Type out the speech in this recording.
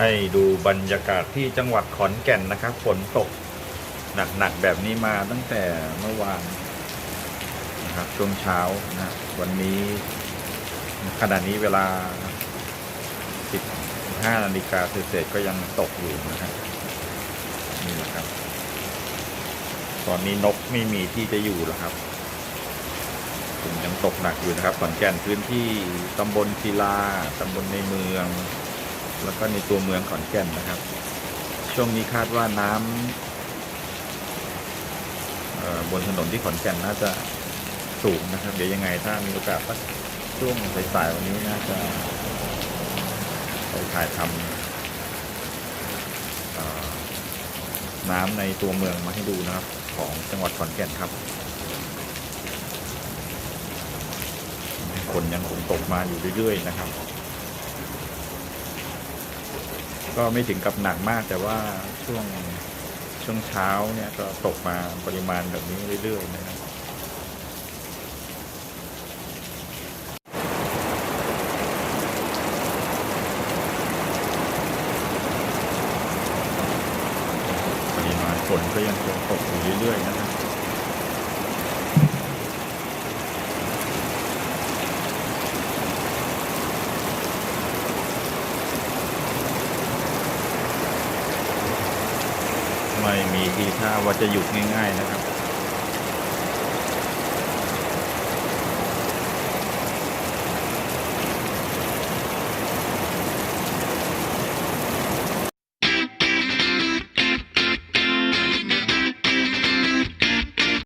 ให้ดูบรรยากาศที่จังหวัดขอนแก่นนะครับฝนตกหนักๆแบบนี้มาตั้งแต่เมื่อวานนะครับช่วงเช้านะวันนี้ขณะนี้เวลา 15นาฬิกาเศษก็ยังตกอยู่นะครับนี่แหละครับ ตอนนี้นกไม่มีที่จะอยู่แล้วครับฝนยังตกหนักอยู่นะครับขอนแก่นพื้นที่ตำบลศิลาตำบลในเมือง แล้วก็ในตัวเมืองขอนแก่นนะครับ ช่วงนี้คาดว่าน้ำบนถนนที่ขอนแก่นน่าจะสูงนะครับ เดี๋ยวยังไงถ้ามีโอกาสสักช่วงสายๆวันนี้น่าจะไปถ่ายทำน้ำในตัวเมืองมาให้ดูนะครับ ของจังหวัดขอนแก่นครับฝนยังคงตกมาอยู่เรื่อยๆนะครับ ก็ไม่ถึงกับหนักมากแต่ว่าช่วงช่วงเช้าเนี่ยก็ตกมาปริมาณแบบนี้เรื่อยๆนะครับปริมาณฝนก็ยังคงตกอยู่เรื่อยๆนะครับ ไม่มีทีท่าว่าจะหยุดง่าย ๆ นะครับ